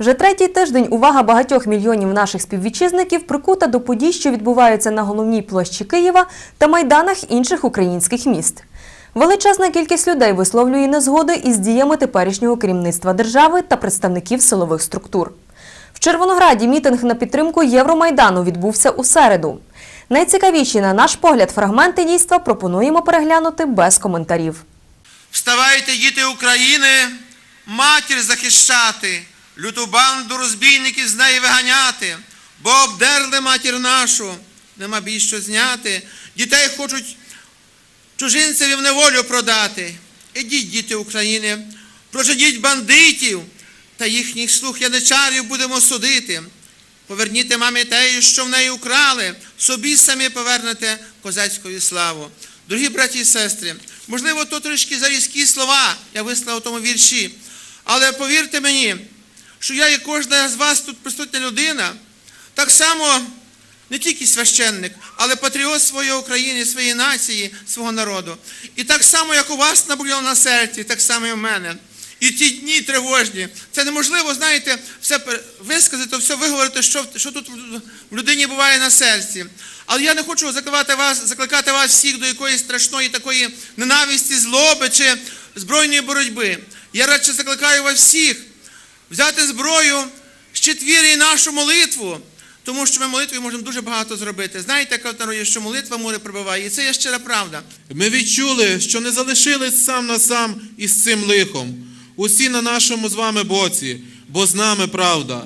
Вже третій тиждень увага багатьох мільйонів наших співвітчизників прикута до подій, що відбуваються на головній площі Києва та майданах інших українських міст. Величезна кількість людей висловлює незгоди із діями теперішнього керівництва держави та представників силових структур. В Червонограді мітинг на підтримку Євромайдану відбувся у середу. Найцікавіші, на наш погляд, фрагменти дійства пропонуємо переглянути без коментарів. Вставайте, діти України, матір захищати, люту банду розбійників з неї виганяти, бо обдерли матір нашу, нема більш що зняти. Дітей хочуть чужинцеві в неволю продати. Ідіть, діти України, прожидіть бандитів та їхніх слух яничарів будемо судити. Поверніте мамі те, що в неї украли, собі самі повернете козацькою славу. Дорогі браті і сестри, можливо, то трішки зарізкі слова я вислав у тому вірші, але повірте мені, що я і кожна з вас тут присутня людина, так само не тільки священник, але патріот своєї України, своєї нації, свого народу. І так само, як у вас наболіло на серці, так само і в мене. І ті дні тривожні. Це неможливо, знаєте, все висказати, все виговорити, що, що тут в людині буває на серці. Але я не хочу закликати вас, закликати вас всіх до якоїсь страшної такої ненависті, злоби чи збройної боротьби. Я радше закликаю вас всіх взяти зброю, щит віри і нашу молитву, тому що ми молитвою можемо дуже багато зробити. Знаєте, як в народі, що молитва море прибиває, і це є щира правда. Ми відчули, що не залишились сам на сам із цим лихом. Усі на нашому з вами боці, бо з нами правда.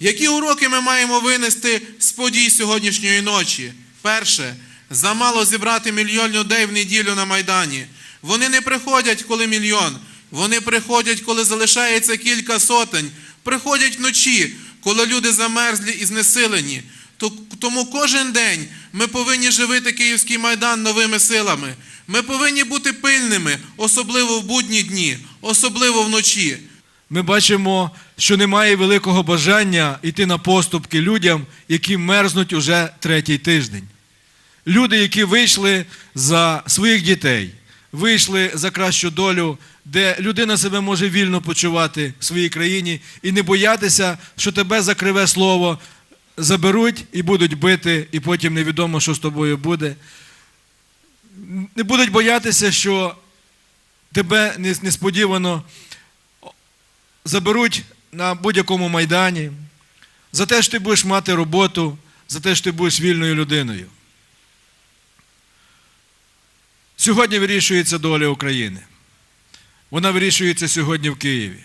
Які уроки ми маємо винести з подій сьогоднішньої ночі? Перше, замало зібрати мільйон людей в неділю на Майдані. Вони не приходять, коли мільйон. Вони приходять, коли залишається кілька сотень. Приходять вночі, коли люди замерзлі і знесилені. Тому кожен день ми повинні живити Київський майдан новими силами. Ми повинні бути пильними, особливо в будні дні, особливо вночі. Ми бачимо, що немає великого бажання йти на поступки людям, які мерзнуть уже третій тиждень. Люди, які вийшли за своїх дітей, вийшли за кращу долю, де людина себе може вільно почувати в своїй країні і не боятися, що тебе за криве слово заберуть і будуть бити, і потім невідомо, що з тобою буде. Не будуть боятися, що тебе несподівано заберуть на будь-якому майдані, за те, що ти будеш мати роботу, за те, що ти будеш вільною людиною. Сьогодні вирішується доля України. Вона вирішується сьогодні в Києві.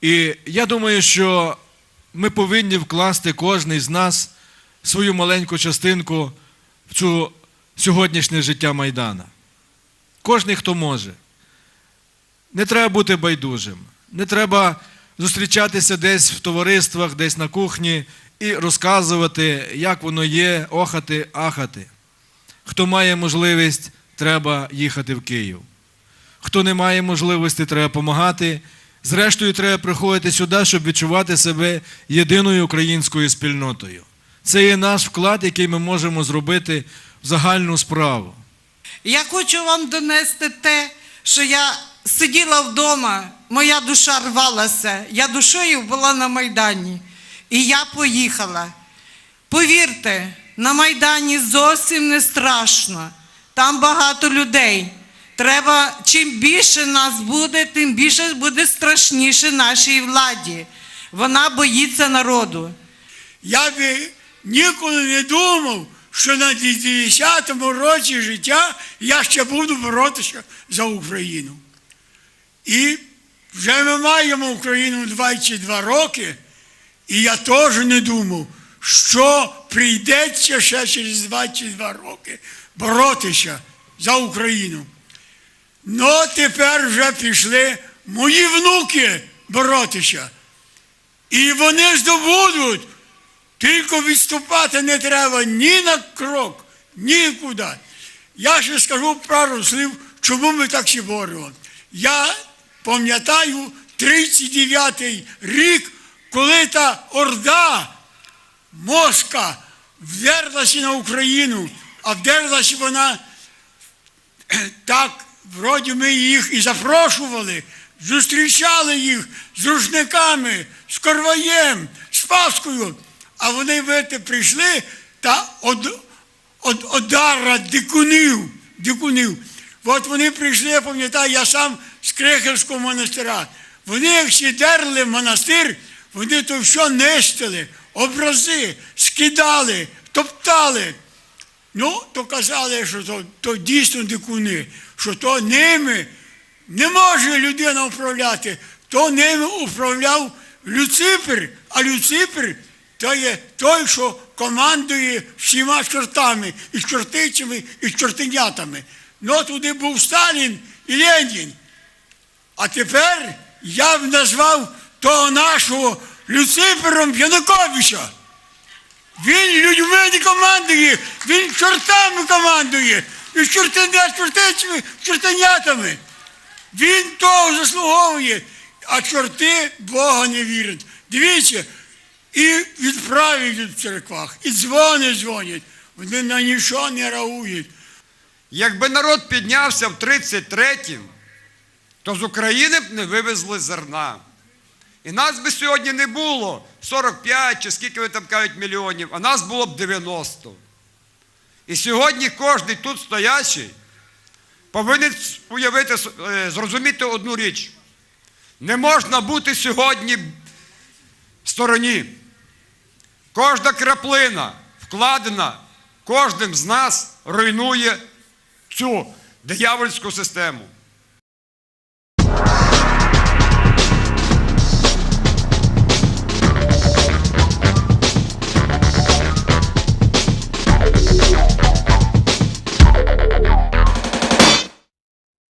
І я думаю, що ми повинні вкласти кожен з нас свою маленьку частинку в цю сьогоднішнє життя Майдана. Кожний, хто може. Не треба бути байдужим. Не треба зустрічатися десь в товариствах, десь на кухні і розказувати, як воно є, охати, ахати. Хто має можливість, треба їхати в Київ. Хто не має можливості, треба допомагати. Зрештою, треба приходити сюди, щоб відчувати себе єдиною українською спільнотою. Це є наш вклад, який ми можемо зробити в загальну справу. Я хочу вам донести те, що я сиділа вдома, моя душа рвалася, я душою була на Майдані. І я поїхала. Повірте, на Майдані зовсім не страшно. Там багато людей. Треба, чим більше нас буде, тим більше буде страшніше нашій владі. Вона боїться народу. Я би ніколи не думав, що на 10-му році життя я ще буду боротися за Україну. І вже ми маємо Україну 22 роки, і я теж не думав, що прийдеться ще через 22 роки боротися за Україну. Ну, тепер вже пішли мої внуки боротися. І вони здобудуть. Тільки відступати не треба ні на крок, нікуди. Я ще скажу пару слів, чому ми так всі боремо. Я пам'ятаю 39-й рік, коли та орда мошка вдерлася на Україну, а вдерлася вона так, вроді ми їх і запрошували зустрічали їх з рушниками, з корваєм, з паскою, а вони вите прийшли та од, од, одара дикунів, дикунів. От вони прийшли, я пам'ятаю, я сам з Крехельського монастира. Вони, як сідерли в монастир, вони то все нищили, образи, скидали, топтали. Ну, то казали, що то, то дійсно дикуни, що то ними не може людина управляти, то ними управляв Люципер, а Люципер то є той, що командує всіма чортами, і чортичами, і чортенятами. Ну, туди був Сталін і Ленін. А тепер я б назвав того нашого Люципером Януковича. Він людьми не командує, він чортами командує, і чортенят, чортичами, чортенятами. Він того заслуговує, а чорти Бога не вірять. Дивіться, і відправлять в церквах, і дзвони дзвонять. Вони на нічого не реагують. Якби народ піднявся в 33-м, то з України б не вивезли зерна. І нас би сьогодні не було 45 чи скільки ви там кажуть мільйонів, а нас було б 90. І сьогодні кожен тут стоячий повинен уявити, е, зрозуміти одну річ. Не можна бути сьогодні в стороні. Кожна краплина, вкладена кожним з нас, руйнує цю диявольську систему.